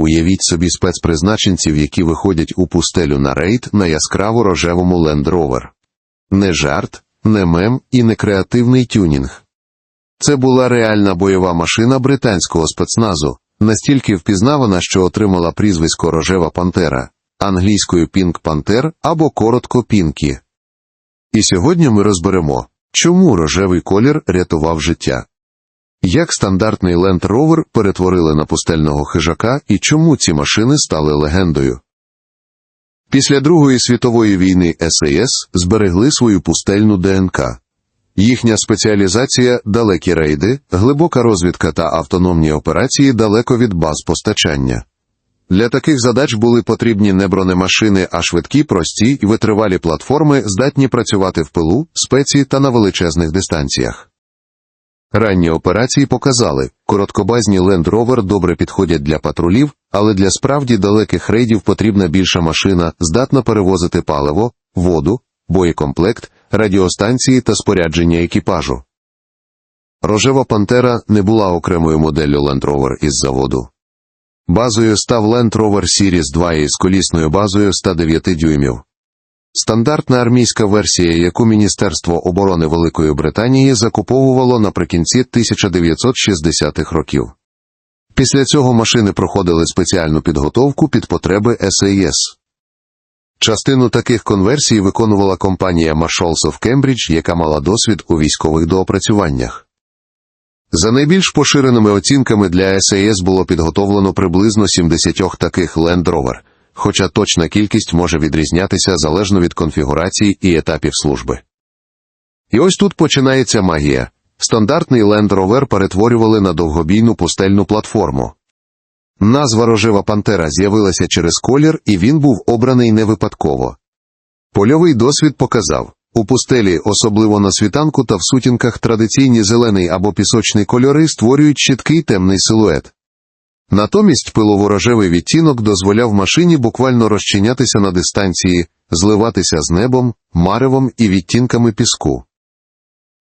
Уявіть собі спецпризначенців, які виходять у пустелю на рейд на яскраво рожевому Land Rover. Не жарт, не мем і не креативний тюнінг. Це була реальна бойова машина британського спецназу, настільки впізнавана, що отримала прізвисько Рожева Пантера, англійською Пінк Пантер або коротко Пінкі. І сьогодні ми розберемо, чому рожевий колір рятував життя. Як стандартний Land Rover перетворили на пустельного хижака і чому ці машини стали легендою? Після Другої світової війни САС зберегли свою пустельну ДНК. Їхня спеціалізація далекі рейди, глибока розвідка та автономні операції далеко від баз постачання. Для таких задач були потрібні не бронемашини, а швидкі, прості і витривалі платформи, здатні працювати в пилу, спеці та на величезних дистанціях. Ранні операції показали, короткобазні Land Rover добре підходять для патрулів, але для справді далеких рейдів потрібна більша машина, здатна перевозити паливо, воду, боєкомплект, радіостанції та спорядження екіпажу. Рожева Пантера не була окремою моделлю Land Rover із заводу. Базою став Land Rover Series 2 із колісною базою 109 дюймів. Стандартна армійська версія, яку Міністерство оборони Великої Британії закуповувало наприкінці 1960-х років. Після цього машини проходили спеціальну підготовку під потреби САС. Частину таких конверсій виконувала компанія Marshalls of Cambridge, яка мала досвід у військових доопрацюваннях. За найбільш поширеними оцінками для САС було підготовлено приблизно 70 таких Land Rover, хоча точна кількість може відрізнятися залежно від конфігурацій і етапів служби. І ось тут починається магія. Стандартний Land Rover перетворювали на довгобійну пустельну платформу. Назва рожева пантера з'явилася через колір, і він був обраний не випадково. Польовий досвід показав у пустелі, особливо на світанку та в сутінках традиційні зелений або пісочний кольори створюють чіткий темний силует. Натомість пилово-рожевий відтінок дозволяв машині буквально розчинятися на дистанції, зливатися з небом, маревом і відтінками піску.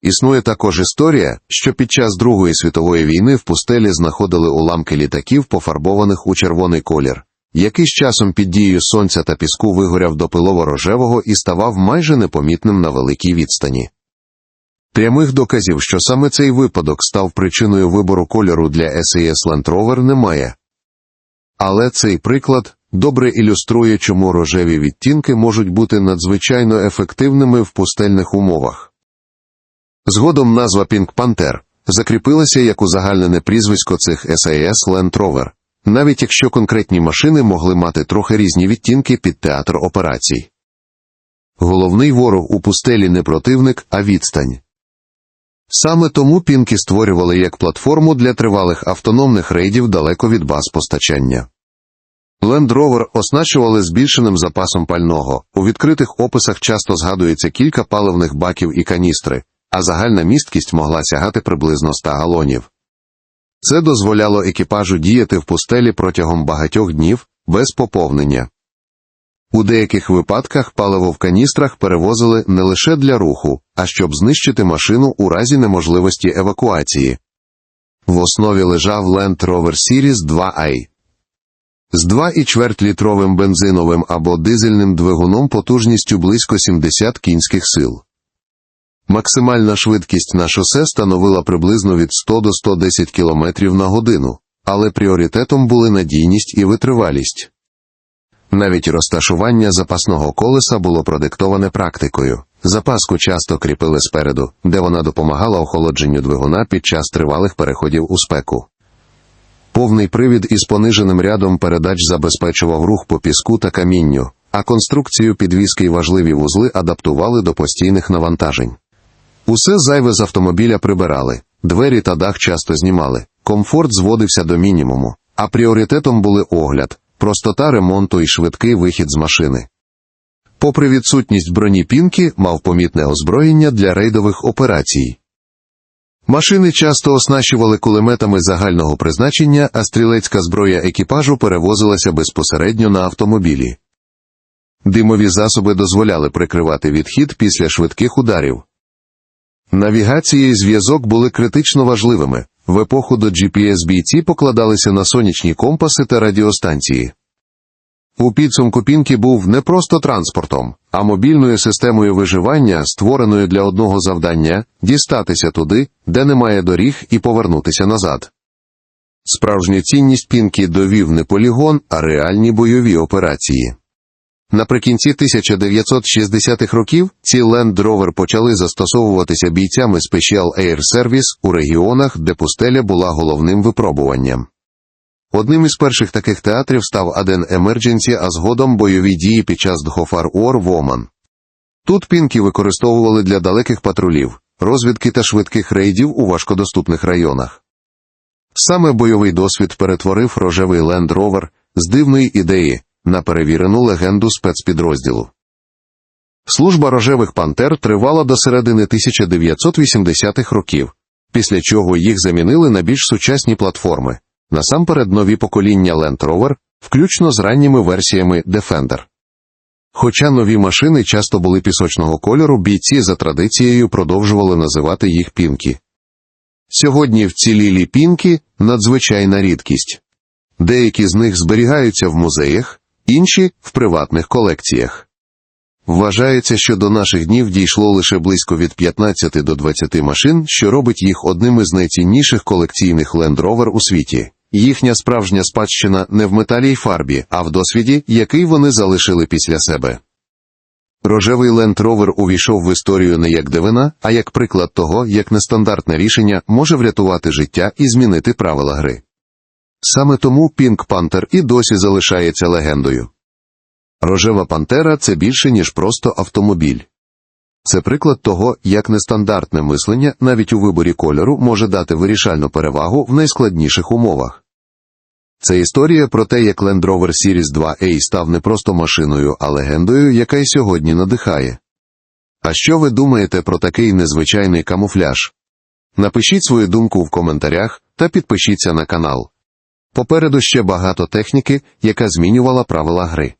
Існує також історія, що під час Другої світової війни в пустелі знаходили уламки літаків, пофарбованих у червоний колір, який з часом під дією сонця та піску вигоряв до пилово-рожевого і ставав майже непомітним на великій відстані. Прямих доказів, що саме цей випадок став причиною вибору кольору для SAS Land Rover немає. Але цей приклад добре ілюструє, чому рожеві відтінки можуть бути надзвичайно ефективними в пустельних умовах. Згодом назва Pink Panther закріпилася як узагальнене прізвисько цих SAS Land Rover, навіть якщо конкретні машини могли мати трохи різні відтінки під театр операцій. Головний ворог у пустелі не противник, а відстань. Саме тому пінки створювали як платформу для тривалих автономних рейдів далеко від баз постачання. Land Rover оснащували збільшеним запасом пального. У відкритих описах часто згадується кілька паливних баків і каністри, а загальна місткість могла сягати приблизно 100 галонів. Це дозволяло екіпажу діяти в пустелі протягом багатьох днів без поповнення. У деяких випадках паливо в каністрах перевозили не лише для руху, а щоб знищити машину у разі неможливості евакуації. В основі лежав Land Rover Series 2i. З 2,4 літровим бензиновим або дизельним двигуном потужністю близько 70 кінських сил. Максимальна швидкість на шосе становила приблизно від 100 до 110 км на годину, але пріоритетом були надійність і витривалість. Навіть розташування запасного колеса було продиктоване практикою. Запаску часто кріпили спереду, де вона допомагала охолодженню двигуна під час тривалих переходів у спеку. Повний привід із пониженим рядом передач забезпечував рух по піску та камінню, а конструкцію підвіски й важливі вузли адаптували до постійних навантажень. Усе зайве з автомобіля прибирали, двері та дах часто знімали, комфорт зводився до мінімуму, а пріоритетом були огляд, простота ремонту і швидкий вихід з машини. Попри відсутність броні пінки, мав помітне озброєння для рейдових операцій. Машини часто оснащували кулеметами загального призначення, а стрілецька зброя екіпажу перевозилася безпосередньо на автомобілі. Димові засоби дозволяли прикривати відхід після швидких ударів. Навігація і зв'язок були критично важливими. В епоху до GPS бійці покладалися на сонячні компаси та радіостанції. У підсумку Пінкі був не просто транспортом, а мобільною системою виживання, створеною для одного завдання дістатися туди, де немає доріг, і повернутися назад. Справжню цінність Пінкі довів не полігон, а реальні бойові операції. Наприкінці 1960-х років ці Land Rover почали застосовуватися бійцями Special Air Service у регіонах, де пустеля була головним випробуванням. Одним із перших таких театрів став Аден Emergency, а згодом бойові дії під час Дхофар Уор в Оман. Тут пінки використовували для далеких патрулів, розвідки та швидких рейдів у важкодоступних районах. Саме бойовий досвід перетворив рожевий Land Rover з дивної ідеї на перевірену легенду спецпідрозділу. Служба рожевих пантер тривала до середини 1980-х років, після чого їх замінили на більш сучасні платформи, насамперед нові покоління Land Rover, включно з ранніми версіями Defender. Хоча нові машини часто були пісочного кольору, бійці за традицією продовжували називати їх пінкі. Сьогодні вцілілі пінкі надзвичайна рідкість. Деякі з них зберігаються в музеях, інші в приватних колекціях. Вважається, що до наших днів дійшло лише близько від 15 до 20 машин, що робить їх одним із найцінніших колекційних Land Rover у світі. Їхня справжня спадщина не в металі й фарбі, а в досвіді, який вони залишили після себе. Рожевий Land Rover увійшов в історію не як дивина, а як приклад того, як нестандартне рішення може врятувати життя і змінити правила гри. Саме тому Pink Panther і досі залишається легендою. Рожева пантера це більше, ніж просто автомобіль. Це приклад того, як нестандартне мислення навіть у виборі кольору може дати вирішальну перевагу в найскладніших умовах. Це історія про те, як Land Rover Series 2A став не просто машиною, а легендою, яка й сьогодні надихає. А що ви думаєте про такий незвичайний камуфляж? Напишіть свою думку в коментарях та підпишіться на канал. Попереду ще багато техніки, яка змінювала правила гри.